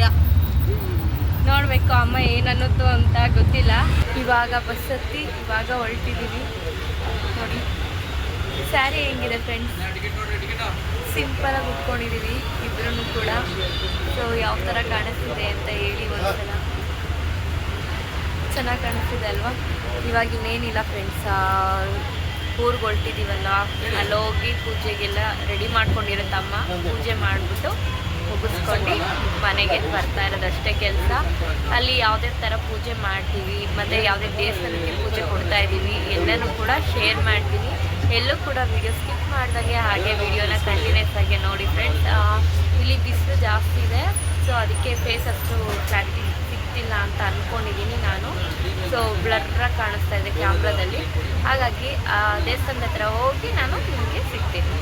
ಭಯ. ನೋಡಬೇಕು ಅಮ್ಮ ಏನನ್ನೋದು ಅಂತ ಗೊತ್ತಿಲ್ಲ. ಇವಾಗ ಬಸ್ ಹತ್ತಿ ಇವಾಗ ಹೊರಟಿದ್ದೀವಿ ನೋಡಿ. ಸ್ಯಾರಿ ಹೆಂಗಿದೆ ಫ್ರೆಂಡ್ಸ್ ಸಿಂಪಲಾಗಿ ಉಟ್ಕೊಂಡಿದ್ದೀವಿ ಇಬ್ಬರೂ ಕೂಡ. ಸೊ ಯಾವ ಥರ ಕಾಣಿಸ್ತಿದೆ ಅಂತ ಹೇಳಿ ಒಂದ್ಸಲ. ಚೆನ್ನಾಗಿ ಕಾಣಿಸ್ತಿದೆ ಅಲ್ವಾ? ಇವಾಗ ಇನ್ನೇನಿಲ್ಲ ಫ್ರೆಂಡ್ಸ್ ಊರಿಗೆ ಹೊರಟಿದ್ದೀವಲ್ಲ ಅಲ್ಲೋಗಿ ಪೂಜೆಗೆಲ್ಲ ರೆಡಿ ಮಾಡ್ಕೊಂಡಿರುತ್ತೆ ಅಮ್ಮ. ಪೂಜೆ ಮಾಡಿಬಿಟ್ಟು ಮುಗಿಸ್ಕೊಂಡು ಮನೆಗೆ ಬರ್ತಾ ಇರೋದಷ್ಟೇ ಕೆಲಸ. ಅಲ್ಲಿ ಯಾವುದೇ ಥರ ಪೂಜೆ ಮಾಡ್ತೀವಿ, ಮತ್ತು ಯಾವುದೇ ದೇವಸ್ಥಾನಕ್ಕೆ ಪೂಜೆ ಕೊಡ್ತಾ ಇದ್ದೀವಿ, ಎಲ್ಲನೂ ಕೂಡ ಶೇರ್ ಮಾಡ್ತೀನಿ. ಎಲ್ಲೂ ಕೂಡ ವಿಡಿಯೋ ಸ್ಕಿಪ್ ಮಾಡಿದಾಗೆ ಹಾಗೆ ವಿಡಿಯೋನ ಕಂಟಿನ್ಯೂಸ್ ಆಗಿ ನೋಡಿ ಫ್ರೆಂಡ್ಸ್ ಇಲ್ಲಿ ಬಿಸಿಲು ಜಾಸ್ತಿ ಇದೆ ಸೊ ಅದಕ್ಕೆ ಫೇಸ್ ಅಷ್ಟು ಕ್ಲಾರಿಟಿ ಸಿಗ್ತಿಲ್ಲ ಅಂತ ಅಂದ್ಕೊಂಡಿದ್ದೀನಿ ನಾನು. ಸೊ ಬ್ಲಡ್ರ ಕಾಣಿಸ್ತಾ ಇದೆ ಕ್ಯಾಮ್ರಾದಲ್ಲಿ ಹಾಗಾಗಿ ದೇವಸ್ಥಾನದ ಹತ್ರ ಹೋಗಿ ನಾನು ನಿಮಗೆ ಸಿಗ್ತೀನಿ.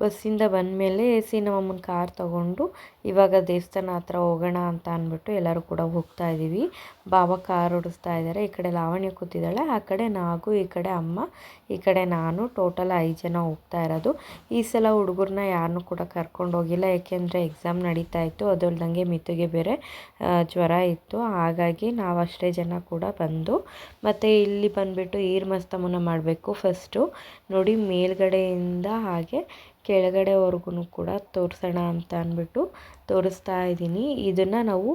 ಬಸ್ಸಿಂದ ಬಂದಮೇಲೆ ಸಿ ನಮ್ಮಮ್ಮನ ಕಾರ್ ತೊಗೊಂಡು ಇವಾಗ ದೇವಸ್ಥಾನ ಹತ್ರ ಹೋಗೋಣ ಅಂತ ಅಂದ್ಬಿಟ್ಟು ಎಲ್ಲರೂ ಕೂಡ ಹೋಗ್ತಾ ಇದ್ದೀವಿ. ಬಾಬಾ ಕಾರ್ ಓಡಿಸ್ತಾ ಇದ್ದಾರೆ. ಈ ಕಡೆ ಲಾವಣ್ಯ ಕೂತಿದ್ದಾಳೆ. ಆ ಕಡೆ ನಾಗು, ಈ ಕಡೆ ಅಮ್ಮ, ಈ ಕಡೆ ನಾನು ಟೋಟಲ್ ಐದು ಜನ ಹೋಗ್ತಾ ಇರೋದು. ಈ ಸಲ ಹುಡುಗರನ್ನ ಯಾರನ್ನೂ ಕೂಡ ಕರ್ಕೊಂಡು ಹೋಗಿಲ್ಲ. ಏಕೆಂದರೆ ಎಕ್ಸಾಮ್ ನಡೀತಾ ಇತ್ತು. ಅದಲ್ದಂಗೆ ಮಿತುಗೆ ಬೇರೆ ಜ್ವರ ಇತ್ತು. ಹಾಗಾಗಿ ನಾವು ಅಷ್ಟೇ ಜನ ಕೂಡ ಬಂದು ಮತ್ತು ಇಲ್ಲಿ ಬಂದುಬಿಟ್ಟು ಈರ್ಮಸ್ತಮನ ಮಾಡಬೇಕು ಫಸ್ಟು ನೋಡಿ ಮೇಲ್ಗಡೆಯಿಂದ ಹಾಗೆ ಕೆಳಗಡೆವರೆಗೂ ಕೂಡ ತೋರಿಸೋಣ ಅಂತ ಅಂದ್ಬಿಟ್ಟು ತೋರಿಸ್ತಾ ಇದ್ದೀನಿ. ಇದನ್ನು ನಾವು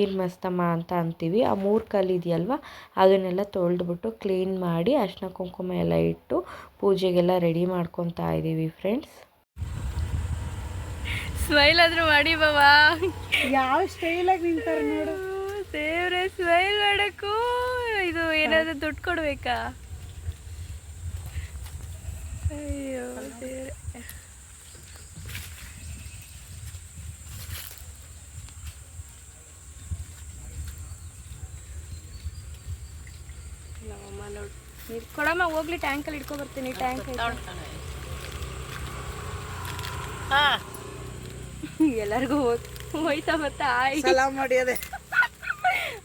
ಈರ್ ಮಸ್ತಮ ಅಂತ ಅಂತೀವಿ. ಆ ಮೂರು ಕಲ್ಲು ಇದೆಯಲ್ವ? ಅದನ್ನೆಲ್ಲ ತೊಳೆದ್ಬಿಟ್ಟು ಕ್ಲೀನ್ ಮಾಡಿ ಅರ್ಶಿನ ಕುಂಕುಮ ಎಲ್ಲ ಇಟ್ಟು ಪೂಜೆಗೆಲ್ಲ ರೆಡಿ ಮಾಡ್ಕೊತಾ ಇದ್ದೀವಿ ಫ್ರೆಂಡ್ಸ್ ಸ್ಮೈಲ್ ಆದರೂ ಮಾಡಿ ಬಾಬಾ ಯಾವ ಸ್ಟೈಲಾಗಿ ನಿಂತಾರೆ ನೋಡು. ದೇವ್ರೆ ಸ್ಮೈಲ್ ಮಾಡೋಕ್ಕೂ. ಇದು ಏನಾದರೂ ದುಡ್ಡು ಕೊಡ್ಬೇಕಾ? ಅಯ್ಯೋ ದೇವ್ರೆ ನಮ್ಮಮ್ಮ ನೋಡಿ ನೀರು ಕೊಡಮ್ಮ ಹೋಗ್ಲಿ ಟ್ಯಾಂಕಲ್ಲಿ ಇಟ್ಕೊ ಬರ್ತೀನಿ ಟ್ಯಾಂಕ್ ಎಲ್ಲರಿಗೂ ಹೋಯ್ತಾ ಬರ್ತಾ ಆಯ್. ಸಲಾಮ್ ಮಾಡಿ ಅದೇ.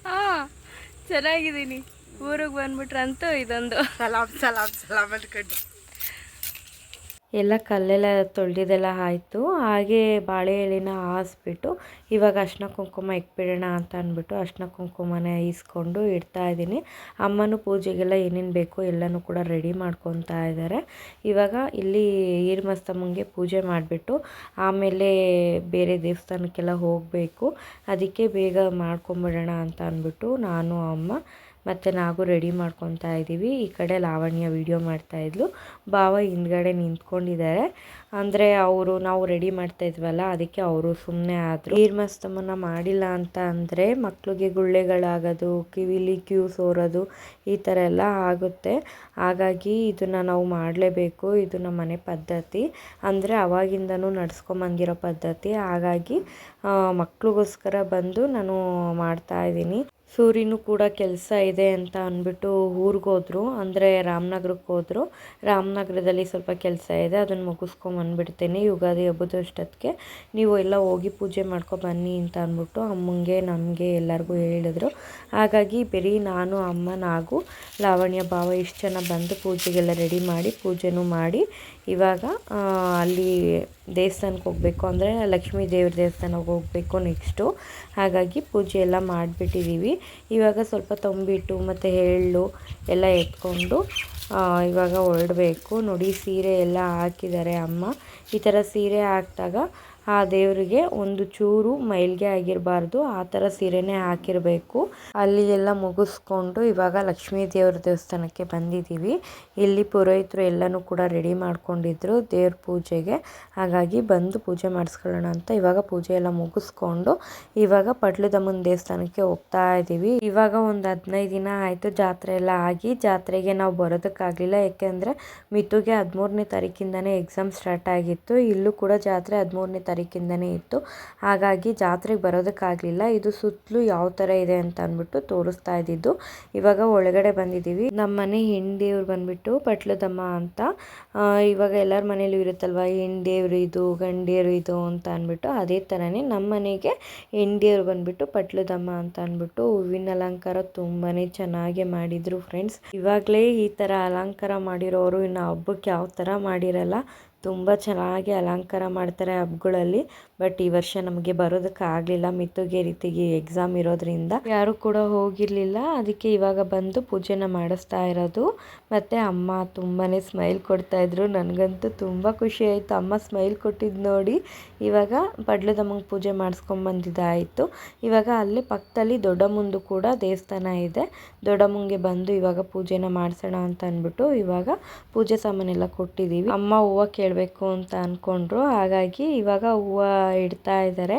ಹಾ ಚೆನ್ನಾಗಿದ್ದೀನಿ. ಊರಿಗೆ ಬಂದ್ಬಿಟ್ರಂತೂ ಇದೊಂದು. ಸಲಾಮ್ ಸಲಾಮ್ ಸಲಾಮ್ ಅನ್ಕೊಂಡು ಎಲ್ಲ ಕಲ್ಲೆಲ್ಲ ತೊಳೆದಿದ್ದೆಲ್ಲ ಆಯಿತು. ಹಾಗೆ ಬಾಳೆ ಎಲೆನ ಹಾಸ್ಬಿಟ್ಟು ಇವಾಗ ಅರ್ಶಿನ ಕುಂಕುಮ ಇಕ್ಬಿಡೋಣ ಅಂತ ಅಂದ್ಬಿಟ್ಟು ಅರ್ಶಿನ ಕುಂಕುಮನ ಇಸ್ಕೊಂಡು ಇಡ್ತಾ ಇದ್ದೀನಿ. ಅಮ್ಮನೂ ಪೂಜೆಗೆಲ್ಲ ಏನೇನು ಬೇಕೋ ಎಲ್ಲನೂ ಕೂಡ ರೆಡಿ ಮಾಡ್ಕೊತಾ ಇದ್ದಾರೆ. ಇವಾಗ ಇಲ್ಲಿ ಈರ್ಮಸ್ತಮ್ಮಂಗೆ ಪೂಜೆ ಮಾಡಿಬಿಟ್ಟು ಆಮೇಲೆ ಬೇರೆ ದೇವಸ್ಥಾನಕ್ಕೆಲ್ಲ ಹೋಗಬೇಕು. ಅದಕ್ಕೆ ಬೇಗ ಮಾಡ್ಕೊಂಬಿಡೋಣ ಅಂತ ಅಂದ್ಬಿಟ್ಟು ನಾನು, ಅಮ್ಮ ಮತ್ತು ನಾವು ರೆಡಿ ಮಾಡ್ಕೊತಾ ಇದ್ದೀವಿ ಈ ಕಡೆ ಲಾವಣ್ಯ ವಿಡಿಯೋ ಮಾಡ್ತಾಯಿದ್ಲು ಭಾವ ಹಿಂದ್ಗಡೆ ನಿಂತ್ಕೊಂಡಿದ್ದಾರೆ. ಅಂದರೆ ಅವರು ನಾವು ರೆಡಿ ಮಾಡ್ತಾ ಇದ್ವಲ್ಲ, ಅದಕ್ಕೆ ಅವರು ಸುಮ್ಮನೆ ಆದರು. ನೀರ್ಮಸ್ತಮನ ಮಾಡಿಲ್ಲ ಅಂತ ಅಂದರೆ ಮಕ್ಕಳಿಗೆ ಗುಳ್ಳೆಗಳಾಗೋದು, ಕಿವಿಲಿ ಕ್ಯೂ ಸೋರೋದು, ಈ ಥರ ಎಲ್ಲ ಆಗುತ್ತೆ. ಹಾಗಾಗಿ ಇದನ್ನು ನಾವು ಮಾಡಲೇಬೇಕು. ಇದು ನಮ್ಮ ಮನೆ ಪದ್ಧತಿ. ಅಂದರೆ ಅವಾಗಿಂದನೂ ನಡ್ಸ್ಕೊಂಬಂದಿರೋ ಪದ್ಧತಿ. ಹಾಗಾಗಿ ಮಕ್ಕಳಿಗೋಸ್ಕರ ಬಂದು ನಾನು ಮಾಡ್ತಾ ಇದ್ದೀನಿ. ಸೂರ್ಯನೂ ಕೂಡ ಕೆಲಸ ಇದೆ ಅಂತ ಅಂದ್ಬಿಟ್ಟು ಊರಿಗೆ ಹೋದರು. ಅಂದರೆ ರಾಮನಗರಕ್ಕೆ ಹೋದರು. ರಾಮನಗರದಲ್ಲಿ ಸ್ವಲ್ಪ ಕೆಲಸ ಇದೆ. ಅದನ್ನು ಮುಗಿಸ್ಕೊಂಬಂದ್ಬಿಡ್ತೀನಿ ಯುಗಾದಿ ಹಬ್ಬದಷ್ಟೊತ್ತಿಗೆ ನೀವು ಎಲ್ಲ ಹೋಗಿ ಪೂಜೆ ಮಾಡ್ಕೊ ಬನ್ನಿ ಅಂತ ಅಂದ್ಬಿಟ್ಟು ಅಮ್ಮಂಗೆ ನಮಗೆ ಎಲ್ಲರಿಗೂ ಹೇಳಿದ್ರು. ಹಾಗಾಗಿ ಬರೀ ನಾನು, ಅಮ್ಮ, ನಾಗು, ಲಾವಣ್ಯ, ಭಾವ ಇಷ್ಟು ಜನ ಬಂದು ಪೂಜೆಗೆಲ್ಲ ರೆಡಿ ಮಾಡಿ ಪೂಜೆನೂ ಮಾಡಿ ಇವಾಗ ಅಲ್ಲಿ ದೇವಸ್ಥಾನಕ್ಕೆ ಹೋಗಬೇಕು ಅಂದರೆ ಲಕ್ಷ್ಮೀ ದೇವ್ರ ದೇವಸ್ಥಾನಕ್ಕೆ ಹೋಗಬೇಕು ನೆಕ್ಸ್ಟು. ಹಾಗಾಗಿ ಪೂಜೆ ಎಲ್ಲ ಮಾಡಿಬಿಟ್ಟಿದ್ದೀವಿ ಇವಾಗ ಸ್ವಲ್ಪ ತಂಬಿಟ್ಟು ಮತ್ತು ಎಳ್ಳು ಎಲ್ಲ ಎತ್ಕೊಂಡು ಇವಾಗ ಹೊರಡಬೇಕು. ನೋಡಿ, ಸೀರೆ ಎಲ್ಲ ಹಾಕಿದ್ದಾರೆ ಅಮ್ಮ. ಈ ಥರ ಸೀರೆ ಹಾಕಿದಾಗ ಆ ದೇವರಿಗೆ ಒಂದು ಚೂರು ಮೈಲ್ಗೆ ಆಗಿರಬಾರ್ದು. ಆ ಥರ ಸೀರೆನೇ ಹಾಕಿರಬೇಕು. ಅಲ್ಲಿ ಎಲ್ಲ ಮುಗಿಸ್ಕೊಂಡು ಇವಾಗ ಲಕ್ಷ್ಮೀ ದೇವ್ರ ದೇವಸ್ಥಾನಕ್ಕೆ ಬಂದಿದ್ದೀವಿ. ಇಲ್ಲಿ ಪುರೋಹಿತರು ಎಲ್ಲನೂ ಕೂಡ ರೆಡಿ ಮಾಡ್ಕೊಂಡಿದ್ರು ದೇವ್ರ ಪೂಜೆಗೆ. ಹಾಗಾಗಿ ಬಂದು ಪೂಜೆ ಮಾಡಿಸ್ಕೊಳ್ಳೋಣ ಅಂತ ಇವಾಗ ಪೂಜೆ ಎಲ್ಲ ಮುಗಿಸ್ಕೊಂಡು ಇವಾಗ ಪಟ್ಲದಮ್ಮನ ದೇವಸ್ಥಾನಕ್ಕೆ ಹೋಗ್ತಾ ಇದ್ದೀವಿ ಇವಾಗ ಒಂದು ಹದಿನೈದು ದಿನ ಆಯಿತು ಜಾತ್ರೆ ಎಲ್ಲ ಆಗಿ. ಜಾತ್ರೆಗೆ ನಾವು ಬರೋದಕ್ಕಾಗಲಿಲ್ಲ. ಯಾಕೆಂದರೆ ಮಿತುಗೆ ಹದಿಮೂರನೇ ತಾರೀಕಿಂದನೇ ಎಕ್ಸಾಮ್ ಸ್ಟಾರ್ಟ್ ಆಗಿತ್ತು. ಇಲ್ಲೂ ಕೂಡ ಜಾತ್ರೆ ಹದಿಮೂರನೇ ತಾರೀಕಿಂದನೇ ಇತ್ತು. ಹಾಗಾಗಿ ಜಾತ್ರೆಗೆ ಬರೋದಕ್ಕಾಗಲಿಲ್ಲ. ಇದು ಸುತ್ತಲೂ ಯಾವ ಥರ ಇದೆ ಅಂತ ಅಂದ್ಬಿಟ್ಟು ತೋರಿಸ್ತಾ ಇದ್ದಿದ್ದು. ಇವಾಗ ಒಳಗಡೆ ಬಂದಿದ್ದೀವಿ. ನಮ್ಮ ಮನೆ ಹಿಂಡಿಯವ್ರು ಬಂದ್ಬಿಟ್ಟು ಪಟ್ಲದಮ್ಮ ಅಂತ. ಇವಾಗ ಎಲ್ಲರ ಮನೇಲೂ ಇರುತ್ತಲ್ವ, ಹೆಂಡಿಯರು ಇದು, ಗಂಡಿಯರು ಇದು ಅಂತ ಅಂದ್ಬಿಟ್ಟು ಅದೇ ಥರನೇ ನಮ್ಮ ಮನೆಗೆ ಹೆಂಡಿಯರು ಬಂದ್ಬಿಟ್ಟು ಪಟ್ಲದಮ್ಮ ಅಂತ ಅಂದ್ಬಿಟ್ಟು ಹೂವಿನ ಅಲಂಕಾರ ತುಂಬಾ ಚೆನ್ನಾಗಿ ಮಾಡಿದರು ಫ್ರೆಂಡ್ಸ್. ಇವಾಗಲೇ ಈ ಥರ ಅಲಂಕಾರ ಮಾಡಿರೋರು ಇನ್ನು ಹಬ್ಬಕ್ಕೆ ಯಾವ ಥರ ಮಾಡಿರಲ್ಲ, ತುಂಬ ಚೆನ್ನಾಗಿ ಅಲಂಕಾರ ಮಾಡ್ತಾರೆ ಹಬ್ಬಗಳಲ್ಲಿ. ಬಟ್ ಈ ವರ್ಷ ನಮಗೆ ಬರೋದಕ್ಕೆ ಆಗಲಿಲ್ಲ. ಮಿತ್ತುಗೆ ರೀತಿಗೆ ಎಕ್ಸಾಮ್ ಇರೋದ್ರಿಂದ ಯಾರು ಕೂಡ ಹೋಗಿರಲಿಲ್ಲ. ಅದಕ್ಕೆ ಇವಾಗ ಬಂದು ಪೂಜೆನ ಮಾಡಿಸ್ತಾ ಇರೋದು. ಮತ್ತು ಅಮ್ಮ ತುಂಬಾ ಸ್ಮೈಲ್ ಕೊಡ್ತಾಯಿದ್ರು ನನಗಂತೂ ತುಂಬ ಖುಷಿ ಆಯಿತು. ಅಮ್ಮ ಸ್ಮೈಲ್ ಕೊಟ್ಟಿದ್ದು ನೋಡಿ ಇವಾಗ ಪಡ್ಲದಮ್ಮಂಗೆ ಪೂಜೆ ಮಾಡಿಸ್ಕೊಂಬಂದಿದ್ದಾಯಿತು ಇವಾಗ ಅಲ್ಲೇ ಪಕ್ಕದಲ್ಲಿ ದೊಡ್ಡಮ್ಮಂದು ಕೂಡ ದೇವಸ್ಥಾನ ಇದೆ. ದೊಡ್ಡಮ್ಮಂಗೆ ಬಂದು ಇವಾಗ ಪೂಜೆನ ಮಾಡಿಸೋಣ ಅಂತ ಅಂದ್ಬಿಟ್ಟು ಇವಾಗ ಪೂಜೆ ಸಾಮಾನೆಲ್ಲ ಕೊಟ್ಟಿದ್ದೀವಿ ಅಮ್ಮ ಹೂವು ಕೇಳಬೇಕು ಅಂತ ಅಂದ್ಕೊಂಡ್ರು ಹಾಗಾಗಿ ಇವಾಗ ಹೂವು ಇಡ್ತಾ ಇದ್ದಾರೆ.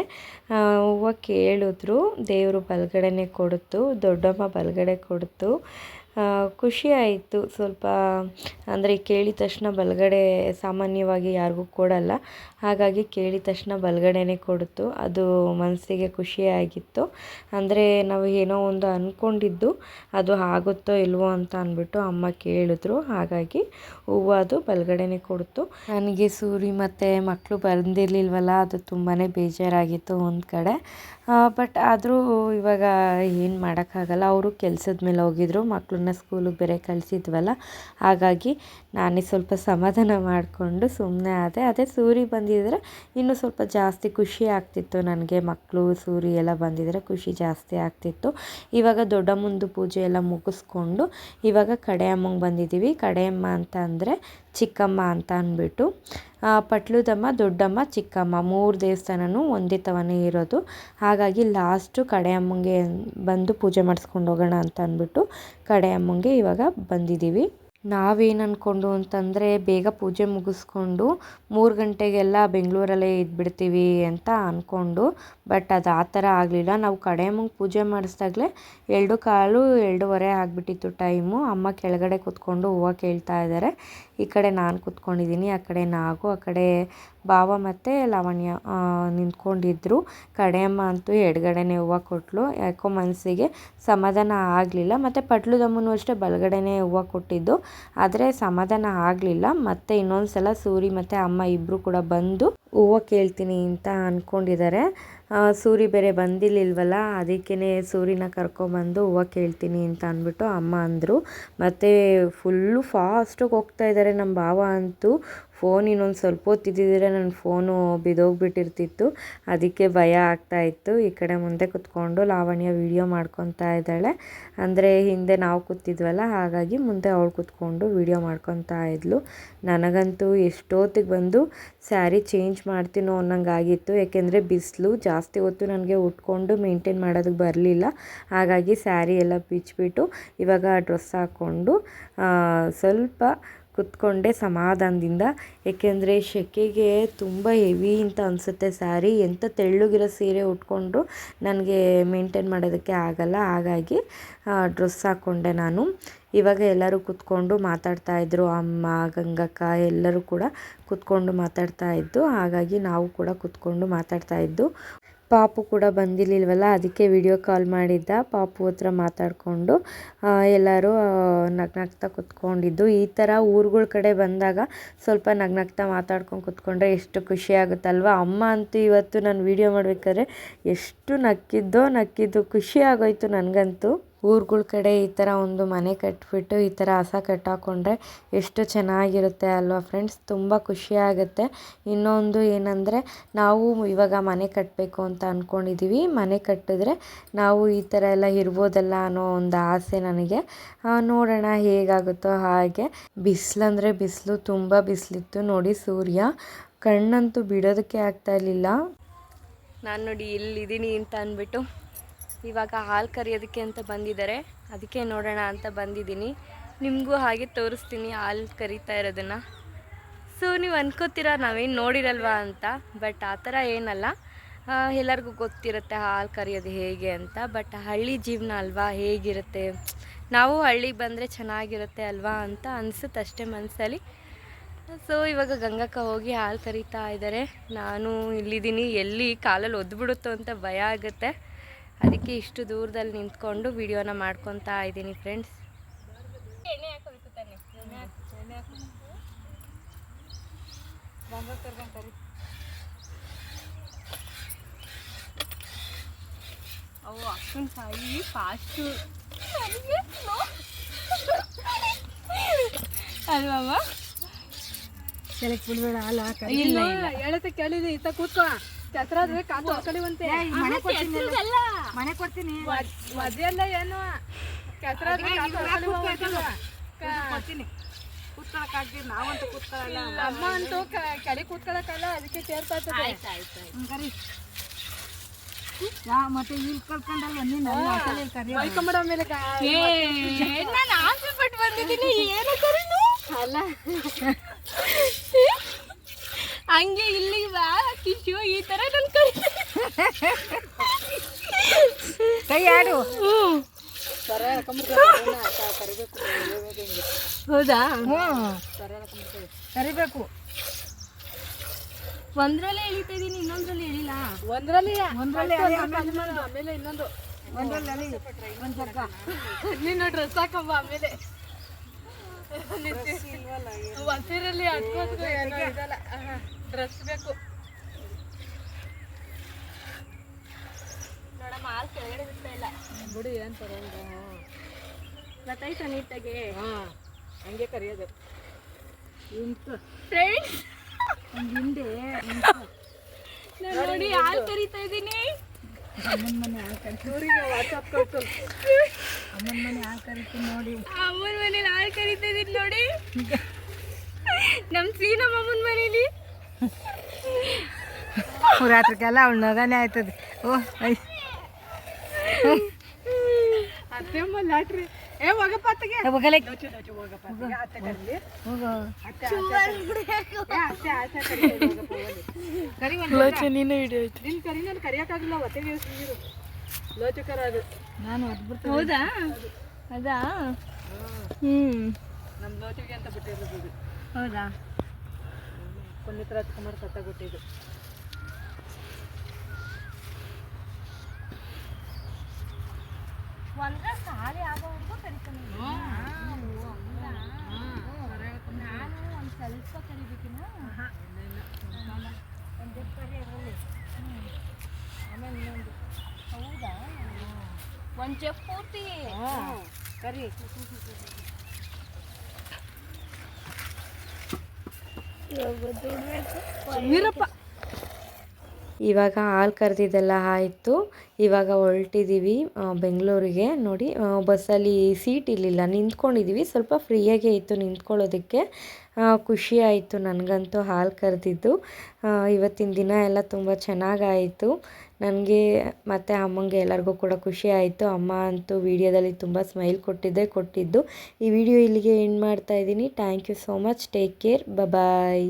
ಹೂವು ಕೇಳಿದ್ರು ದೇವರು ಬಲಗಡೆನೇ ಕೊಡ್ತು ದೊಡ್ಡಮ್ಮ ಬಲಗಡೆ ಕೊಡ್ತು. ಖುಷಿ ಆಯಿತು. ಸ್ವಲ್ಪ, ಅಂದರೆ ಕೇಳಿದ ತಕ್ಷಣ ಬಲಗಡೆ ಸಾಮಾನ್ಯವಾಗಿ ಯಾರಿಗೂ ಕೊಡಲ್ಲ. ಹಾಗಾಗಿ ಕೇಳಿದ ತಕ್ಷಣ ಬಲಗಡೆನೇ ಕೊಡ್ತು. ಅದು ಮನಸ್ಸಿಗೆ ಖುಷಿಯಾಗಿತ್ತು ಅಂದರೆ ನಾವು ಏನೋ ಒಂದು ಅಂದ್ಕೊಂಡಿದ್ದು ಅದು ಆಗುತ್ತೋ ಇಲ್ವೋ ಅಂತ ಅಂದ್ಬಿಟ್ಟು ಅಮ್ಮ ಕೇಳಿದ್ರು. ಹಾಗಾಗಿ ಹೂವು ಅದು ಬಲಗಡೆನೆ ಕೊಡ್ತು. ನನಗೆ ಸೂರಿ ಮತ್ತು ಮಕ್ಕಳು ಬಂದಿರಲಿಲ್ವಲ್ಲ, ಅದು ತುಂಬಾ ಬೇಜಾರಾಗಿತ್ತು ಒಂದು ಕಡೆ. ಬಟ್ ಆದರೂ ಇವಾಗ ಏನು ಮಾಡೋಕ್ಕಾಗಲ್ಲ. ಅವರು ಕೆಲಸದ ಮೇಲೆ ಹೋಗಿದ್ರು. ಮಕ್ಕಳನ್ನ ಸ್ಕೂಲಿಗೆ ಬೇರೆ ಕಳಿಸಿದ್ವಲ್ಲ. ಹಾಗಾಗಿ ನಾನೇ ಸ್ವಲ್ಪ ಸಮಾಧಾನ ಮಾಡಿಕೊಂಡು ಸುಮ್ಮನೆ ಆದೆ. ಅದೇ ಸೂರಿ ಬಂದಿದ್ದರೆ ಇನ್ನೂ ಸ್ವಲ್ಪ ಜಾಸ್ತಿ ಖುಷಿ ಆಗ್ತಿತ್ತು ನನಗೆ. ಮಕ್ಕಳು ಸೂರಿ ಎಲ್ಲ ಬಂದಿದ್ದರೆ ಖುಷಿ ಜಾಸ್ತಿ ಆಗ್ತಿತ್ತು. ಇವಾಗ ದೊಡ್ಡಮ್ಮಂದು ಪೂಜೆ ಎಲ್ಲ ಮುಗಿಸ್ಕೊಂಡು ಇವಾಗ ಕಡೆಯಮ್ಮಂಗೆ ಬಂದಿದ್ದೀವಿ ಕಡೆಯಮ್ಮ ಅಂತ ಅಂದರೆ ಚಿಕ್ಕಮ್ಮ ಅಂತ ಅಂದ್ಬಿಟ್ಟು ಪಟ್ಲುದಮ್ಮ, ದೊಡ್ಡಮ್ಮ, ಚಿಕ್ಕಮ್ಮ ಮೂರು ದೇವಸ್ಥಾನನೂ ಒಂದೇ ತವನೇ ಇರೋದು. ಹಾಗಾಗಿ ಲಾಸ್ಟು ಕಡೆಯಮ್ಮಂಗೆ ಬಂದು ಪೂಜೆ ಮಾಡಿಸ್ಕೊಂಡು ಹೋಗೋಣ ಅಂತ ಅಂದ್ಬಿಟ್ಟು ಕಡೆಯಮ್ಮಂಗೆ ಇವಾಗ ಬಂದಿದ್ದೀವಿ. ನಾವೇನು ಅಂದ್ಕೊಂಡು ಅಂತಂದರೆ ಬೇಗ ಪೂಜೆ ಮುಗಿಸ್ಕೊಂಡು ಮೂರು ಗಂಟೆಗೆಲ್ಲ ಬೆಂಗಳೂರಲ್ಲೇ ಇದ್ಬಿಡ್ತೀವಿ ಅಂತ ಅಂದ್ಕೊಂಡು ಬಟ್ ಅದು ಆ ಥರ ಆಗಲಿಲ್ಲ. ನಾವು ಕಡೆಯಮ್ಮಂಗೆ ಪೂಜೆ ಮಾಡಿಸ್ದಾಗಲೇ ಎರಡು ಕಾಲು ಎರಡೂವರೆ ಆಗಿಬಿಟ್ಟಿತ್ತು ಟೈಮು ಅಮ್ಮ ಕೆಳಗಡೆ ಕೂತ್ಕೊಂಡು ಹೂವು ಕೇಳ್ತಾ ಇದ್ದಾರೆ. ಈ ಕಡೆ ನಾನು ಕೂತ್ಕೊಂಡಿದ್ದೀನಿ, ಆ ಕಡೆ ನಾಗು, ಆ ಕಡೆ ಭಾವ ಮತ್ತು ಲಾವಣ್ಯ ನಿಂತ್ಕೊಂಡಿದ್ರು. ಕಡೆಯಮ್ಮ ಅಂತೂ ಎಡಗಡೆನೇ ಹೂವು ಕೊಟ್ಟಳು ಯಾಕೋ ಮನಸ್ಸಿಗೆ ಸಮಾಧಾನ ಆಗಲಿಲ್ಲ. ಮತ್ತು ಪಟ್ಲುದಮ್ಮನೂ ಅಷ್ಟೇ ಬಲಗಡೆನೇ ಹೂವು ಕೊಟ್ಟಿದ್ದು. ಆದರೆ ಸಮಾಧಾನ ಆಗಲಿಲ್ಲ. ಮತ್ತು ಇನ್ನೊಂದು ಸಲ ಸೂರಿ ಮತ್ತು ಅಮ್ಮ ಇಬ್ಬರು ಕೂಡ ಬಂದು ಹೂವು ಕೇಳ್ತೀನಿ ಅಂತ ಅಂದ್ಕೊಂಡಿದ್ದಾರೆ ಸೂರಿ ಬೇರೆ ಬಂದಿಲ್ಲಿಲ್ವಲ್ಲ ಅದಕ್ಕೇ ಸೂರಿನ ಕರ್ಕೊಂಬಂದು ಹೂವು ಕೇಳ್ತೀನಿ ಅಂತ ಅಂದ್ಬಿಟ್ಟು ಅಮ್ಮ ಅಂದರು. ಮತ್ತು ಫುಲ್ಲು ಫಾಸ್ಟಾಗಿ ಹೋಗ್ತಾ ಇದ್ದಾರೆ ನಮ್ಮ ಭಾವ ಅಂತೂ. ಫೋನ್ ಇನ್ನೊಂದು ಸ್ವಲ್ಪ ಹೊತ್ತಿದ್ದಿದ್ರೆ ನನ್ನ ಫೋನು ಬಿದ್ದೋಗ್ಬಿಟ್ಟಿರ್ತಿತ್ತು. ಅದಕ್ಕೆ ಭಯ ಆಗ್ತಾ ಇತ್ತು. ಈ ಕಡೆ ಮುಂದೆ ಕುತ್ಕೊಂಡು ಲಾವಣ್ಯ ವಿಡಿಯೋ ಮಾಡ್ಕೊತಾ ಇದ್ದಾಳೆ. ಅಂದರೆ ಹಿಂದೆ ನಾವು ಕೂತಿದ್ವಲ್ಲ, ಹಾಗಾಗಿ ಮುಂದೆ ಅವಳು ಕೂತ್ಕೊಂಡು ವಿಡಿಯೋ ಮಾಡ್ಕೊತಾ ಇದ್ಲು. ನನಗಂತೂ ಎಷ್ಟೊತ್ತಿಗೆ ಬಂದು ಸ್ಯಾರಿ ಚೇಂಜ್ ಮಾಡ್ತೀನೋ ಅನ್ನಂಗೆ ಆಗಿತ್ತು ಯಾಕೆಂದರೆ ಬಿಸಿಲು ಜಾಸ್ತಿ ಹೊತ್ತು ನನಗೆ ಉಟ್ಕೊಂಡು ಮೇಂಟೈನ್ ಮಾಡೋದಕ್ಕೆ ಬರಲಿಲ್ಲ. ಹಾಗಾಗಿ ಸ್ಯಾರಿ ಎಲ್ಲ ಬಿಚ್ಚಿಬಿಟ್ಟು ಇವಾಗ ಡ್ರೆಸ್ ಹಾಕ್ಕೊಂಡು ಸ್ವಲ್ಪ ಕುತ್ಕೊಂಡೆ ಸಮಾಧಾನದಿಂದ. ಏಕೆಂದರೆ ಸೆಕೆಗೆ ತುಂಬ ಹೆವಿ ಅಂತ ಅನಿಸುತ್ತೆ ಸ್ಯಾರಿ. ಎಂಥ ತೆಳ್ಳಗಿರೋ ಸೀರೆ ಉಟ್ಕೊಂಡು ನನಗೆ ಮೇಂಟೈನ್ ಮಾಡೋದಕ್ಕೆ ಆಗಲ್ಲ. ಹಾಗಾಗಿ ಡ್ರೆಸ್ ಹಾಕ್ಕೊಂಡೆ ನಾನು. ಇವಾಗ ಎಲ್ಲರೂ ಕುತ್ಕೊಂಡು ಮಾತಾಡ್ತಾ ಇದ್ರು. ಅಮ್ಮ, ಗಂಗಕ್ಕ ಎಲ್ಲರೂ ಕೂಡ ಕುತ್ಕೊಂಡು ಮಾತಾಡ್ತಾ ಇದ್ದು. ಹಾಗಾಗಿ ನಾವು ಕೂಡ ಕುತ್ಕೊಂಡು ಮಾತಾಡ್ತಾ ಇದ್ದು. ಪಾಪು ಕೂಡ ಬಂದಿರ್ಲಿಲ್ವಲ್ಲ, ಅದಕ್ಕೆ ವಿಡಿಯೋ ಕಾಲ್ ಮಾಡಿದ್ದ. ಪಾಪು ಹತ್ರ ಮಾತಾಡಿಕೊಂಡು ಎಲ್ಲರೂ ನಗ್ನಗ್ತಾ ಕುತ್ಕೊಂಡಿದ್ದು. ಈ ಥರ ಊರುಗಳ ಕಡೆ ಬಂದಾಗ ಸ್ವಲ್ಪ ನಗ್ನಗ್ತಾ ಮಾತಾಡ್ಕೊಂಡು ಕುತ್ಕೊಂಡ್ರೆ ಎಷ್ಟು ಖುಷಿ ಆಗುತ್ತಲ್ವ? ಅಮ್ಮ ಅಂತೂ ಇವತ್ತು ನಾನು ವಿಡಿಯೋ ಮಾಡಬೇಕಾದ್ರೆ ಎಷ್ಟು ನಕ್ಕಿದ್ದೋ ನಕ್ಕಿದ್ದು ಖುಷಿ ಆಗೋಯ್ತು ನನಗಂತೂ. ಊರುಗಳ ಕಡೆ ಈ ಥರ ಒಂದು ಮನೆ ಕಟ್ಬಿಟ್ಟು ಈ ಥರ ಹಸ ಕಟ್ಟಾಕೊಂಡ್ರೆ ಎಷ್ಟು ಚೆನ್ನಾಗಿರುತ್ತೆ ಅಲ್ವಾ ಫ್ರೆಂಡ್ಸ್? ತುಂಬ ಖುಷಿ ಆಗುತ್ತೆ. ಇನ್ನೊಂದು ಏನಂದರೆ, ನಾವು ಇವಾಗ ಮನೆ ಕಟ್ಟಬೇಕು ಅಂತ ಅಂದ್ಕೊಂಡಿದ್ದೀವಿ ಮನೆ ಕಟ್ಟಿದ್ರೆ ನಾವು ಈ ಥರ ಎಲ್ಲ ಇರ್ಬೋದಲ್ಲ ಅನ್ನೋ ಒಂದು ಆಸೆ ನನಗೆ. ನೋಡೋಣ ಹೇಗಾಗುತ್ತೋ ಹಾಗೆ. ಬಿಸಿಲಂದರೆ ಬಿಸಿಲು, ತುಂಬ ಬಿಸಿಲಿತ್ತು ನೋಡಿ ಸೂರ್ಯ. ಕಣ್ಣಂತೂ ಬಿಡೋದಕ್ಕೆ ಆಗ್ತಾ ಇರಲಿಲ್ಲ. ನಾನು ನೋಡಿ ಎಲ್ಲಿದ್ದೀನಿ ಅಂತ ಅಂದ್ಬಿಟ್ಟು ಇವಾಗ ಹಾಲು ಕರಿಯೋದಕ್ಕೆ ಅಂತ ಬಂದಿದ್ದಾರೆ. ಅದಕ್ಕೆ ನೋಡೋಣ ಅಂತ ಬಂದಿದ್ದೀನಿ. ನಿಮಗೂ ಹಾಗೆ ತೋರಿಸ್ತೀನಿ ಹಾಲು ಕರಿತಾ ಇರೋದನ್ನು. ಸೊ ನೀವು ಅನ್ಕೋತೀರಾ ನಾವೇನು ನೋಡಿರಲ್ವಾ ಅಂತ? ಬಟ್ ಆ ಥರ ಏನಲ್ಲ. ಎಲ್ಲರಿಗೂ ಗೊತ್ತಿರುತ್ತೆ ಹಾಲು ಕರಿಯೋದು ಹೇಗೆ ಅಂತ. ಬಟ್ ಹಳ್ಳಿ ಜೀವನ ಅಲ್ವಾ? ಹೇಗಿರುತ್ತೆ? ನಾವು ಹಳ್ಳಿಗೆ ಬಂದರೆ ಚೆನ್ನಾಗಿರುತ್ತೆ ಅಲ್ವಾ ಅಂತ ಅನಿಸುತ್ತೆ ಅಷ್ಟೇ ಮನಸ್ಸಲ್ಲಿ ಸೊ ಇವಾಗ ಗಂಗಕ್ಕ ಹೋಗಿ ಹಾಲು ಕರಿತಾ ಇದ್ದಾರೆ. ನಾನು ಇಲ್ಲಿದ್ದೀನಿ. ಎಲ್ಲಿ ಕಾಲಲ್ಲಿ ಒದ್ಬಿಡುತ್ತೋ ಅಂತ ಭಯ ಆಗುತ್ತೆ. ಅದಕ್ಕೆ ಇಷ್ಟು ದೂರದಲ್ಲಿ ನಿಂತ್ಕೊಂಡು ವಿಡಿಯೋನ ಮಾಡ್ಕೊತಾ ಇದ್ದೀನಿ ಫ್ರೆಂಡ್ಸ್ ಅವು ಅಕ್ಕನ ಕಾಯಿ ಫಾಸ್ಟು ಅಲ್ವಮ್ಮ ಕೆಳಗೆ ಬಿಡ್ಬೇಡ ಅಲ್ಲ ಇಲ್ಲ ಹೇಳತ್ತೆ ಕೇಳಿದೆ ಇತ್ತ ಕೂತ್ಕೋ. ಕಾತು ಮನೆ ಕೊಡ್ತೀನಿ. ಮದ್ವೆಲ್ಲ ಅಲ್ಲ ಏನು? ಕೊಡ್ತೀನಿ. ಕೂತ್ಕೊಳಕ್ ಆಗ್ತೀವಿ ನಾವಂತೂ ಕೂತ್ಕೊಳ್ಳಲ್ಲ ಅಮ್ಮ ಅಂತೂ ಕೆಳಗೆ ಕೂತ್ಕೊಳಕ್ಕಲ್ಲ ಅದಕ್ಕೆ ಸೇರ್ತಾ ಕರಿ ಯಾ ಮತ್ತೆ ಇಲ್ಲಿ ಕಳ್ಕೊಂಡಲ್ಲ ನೀನು ಬೈಕೊಂಬಿಡ ಮೇಲೆ ನಾನು ಆಸೆ ಪಟ್ಟು ಬಂದಿದ್ದೀನಿ ಏನು ಕರೀನು? ಅಲ್ಲ. ಹಂಗೆ ಇಲ್ಲಿಗೆ ಬಾ ಕಿಶು ಈ ಥರ ನನ್ನ ಕರಿ ಕೈ ಆಡು. ಹೌದಾ? ಕರಿಬೇಕು. ಒಂದ್ರಲ್ಲೇ ಎಳಿತಾ ಇದೀನಿ ಇನ್ನೊಂದ್ರಲ್ಲಿ ಎಳಿಲ್ಲ ಒಂದ್ರಲ್ಲಿ ಒಂದ್ರಲ್ಲಿ ಆಮೇಲೆ ಇನ್ನೊಂದು. ಒಂದ್ರಲ್ಲಿ ಒಂದ್ ಜಗ್ಗ ನೀನು ಡ್ರೆಸ್ ಹಾಕಮ್ಮ ಆಮೇಲೆ. ಇದಲ್ಲ. ಡ್ರೆಸ್ ಬೇಕು. ನೋಡಮ್ಮ ಹಾಲು ಕೆಳಗಡೆ ಬಿಡ್ತಾ ಇಲ್ಲ. ಬಿಡು ಏನ್ ಪರವಾಗಿಲ್ಲ. ಗೊತ್ತಾಯ್ತಾ ನೀಟಾಗಿ? ಹಾಂ ಹಂಗೆ ಕರಿಯೋದು. ಇಂತು. ಫ್ರೆಂಡ್ಸ್ ಹಿಂದೆ ನೋಡಿ ಹಾಲು ಕರಿತಾ ಇದ್ದೀನಿ. ಅಮ್ಮನ ಮನೆ ಹಾಲು ಕರಿತು ಊರಿಗೆ ವಾಟ್ಸಪ್ ಕಳ್ಸು ಅಮ್ಮನ ಮನೆ ಹಾಲು ಕರಿತೀನಿ ನೋಡಿ. ಅಮ್ಮನ ಮನೇಲಿ ಹಾಲು ಕರಿತಾ ಇದ್ದೀನಿ ನೋಡಿ. ನಮ್ಮ ಸೀನಮ್ಮ ಅಮ್ಮನ ಮನೇಲಿ. ರಾತ್ರಿಗೆಲ್ಲ ಅವಳ ನಗನೇ ಆಯ್ತದೆ. ಓ ಐ ಅತ್ತೆಮ್ಮ ಲಾಟ್ರಿ. ಏ ಹೋಗಪ್ಪ ಅತ್ತಿಗೆ. ಹೋಗಲೆ. ನೀನು ಹಿಡಿಯೋ ನಿನ್ ಕರಿ ನಾನು ಕರಿಯಕ್ಕಾಗಿಲ್ಲ ಹೊಟ್ಟೆಗೆ ನೀರು ಲೋಚಕರ ಅದು ನಾನು ಹೌದಾ? ಅದಾ ಹ್ಮ್. ನಮ್ಮ ಲೋಚಿಗೆ ಅಂತ ಬಿಟ್ಟಿರೋದು ಹೌದಾ? ಪುನೀತ್ ರಾಜ್ಕುಮಾರ್ ಸತ್ತಾಗೊಟ್ಟಿದ್ದು ಒಂದ್ರ ಸಾರಿ ಆಗೋವರೆಗೂ ಕರಿತಾನೆ. ನಾನು ಒಂದು ಸ್ವಲ್ಪ ಕರಿಬೇಕಿನ ಹೌದಾ? ಒಂದು ಜಗ್ ಪೂರ್ತಿ. ಕರಿ. ವೀರಪ್ಪ ಇವಾಗ ಹಾಲು ಕರೆದಿದ್ದೆಲ್ಲ ಆಯಿತು. ಇವಾಗ ಹೊರಟಿದ್ದೀವಿ ಬೆಂಗಳೂರಿಗೆ. ನೋಡಿ ಬಸ್ಸಲ್ಲಿ ಸೀಟ್ ಇರಲಿಲ್ಲ ನಿಂತ್ಕೊಂಡಿದ್ದೀವಿ ಸ್ವಲ್ಪ ಫ್ರೀಯಾಗೇ ಇತ್ತು ನಿಂತ್ಕೊಳ್ಳೋದಕ್ಕೆ. ಖುಷಿ ಆಯಿತು ನನಗಂತೂ ಹಾಲು ಕರೆದಿದ್ದು. ಇವತ್ತಿನ ದಿನ ಎಲ್ಲ ತುಂಬ ಚೆನ್ನಾಗಾಯಿತು. ನನಗೆ ಮತ್ತು ಅಮ್ಮಂಗೆ ಎಲ್ಲರಿಗೂ ಕೂಡ ಖುಷಿ ಆಯಿತು. ಅಮ್ಮ ಅಂತೂ ವಿಡಿಯೋದಲ್ಲಿ ತುಂಬ ಸ್ಮೈಲ್ ಕೊಟ್ಟಿದ್ದೆ ಕೊಟ್ಟಿದ್ದು. ಈ ವಿಡಿಯೋ ಇಲ್ಲಿಗೆ ಎಂಡ್ ಮಾಡ್ತಾ ಇದ್ದೀನಿ. Thank you so much take care bye